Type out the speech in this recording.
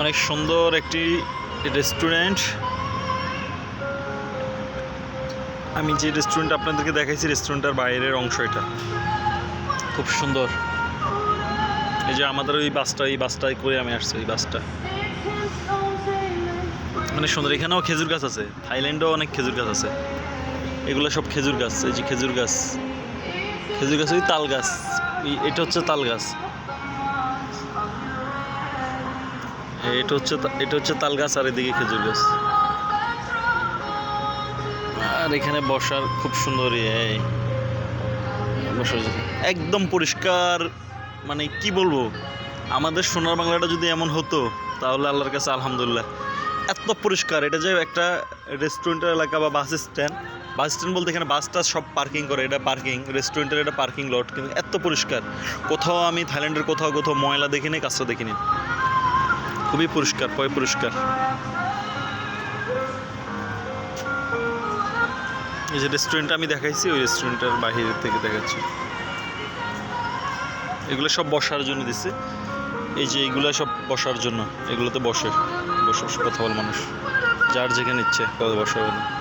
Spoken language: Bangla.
অনেক সুন্দর একটি রেস্টুরেন্ট আমি যে রেস্টুরেন্ট আপনাদেরকে দেখাইছি রেস্টুরেন্টের বাইরের অংশ এটা। খুব সুন্দর। এই যে আমাদের ওই বাসটা এই বাসটাই করে আমি আসছি ওই বাসটা অনেক সুন্দর। এখানেও খেজুর গাছ আছে। থাইল্যান্ডেও অনেক খেজুর গাছ আছে। এগুলো সব খেজুর গাছ, এই যে খেজুর গাছ। খেজুর গাছ, ওই তাল গাছ। এটা হচ্ছে তাল গাছ। এটা হচ্ছে এটা হচ্ছে তাল গাছ আর এদিকে খেজুর গাছ। আর এখানে বসার খুব সুন্দর ইয়ে, একদম পরিষ্কার মানে কি বলব আমাদের সোনার বাংলাটা যদি এমন হতো তাহলে আল্লাহর কাছে আলহামদুলিল্লাহ। এত পরিষ্কার এটা যে একটা রেস্টুরেন্টের এলাকা বা বাস স্ট্যান্ড বাস স্ট্যান্ড বলতে এখানে বাস টাস সব পার্কিং করে এটা পার্কিং রেস্টুরেন্টের এটা পার্কিং লট কিন্তু এত পরিষ্কার। কোথাও আমি থাইল্যান্ডের কোথাও কোথাও ময়লা দেখিনি কাজটা দেখিনি। খুবই পরিষ্কার, পয় পুরস্কার এই যে রেস্টুরেন্ট আমি দেখাইছি, ওই রেস্টুরেন্টের বাহিরের থেকে দেখাচ্ছি। এগুলো সব বসার জন্য দিছে। এই যে এইগুলো সব বসার জন্য, এগুলোতে বসে বসে কথা বল মানুষ। যার যেখানে ইচ্ছে কথা বসাবে জন্য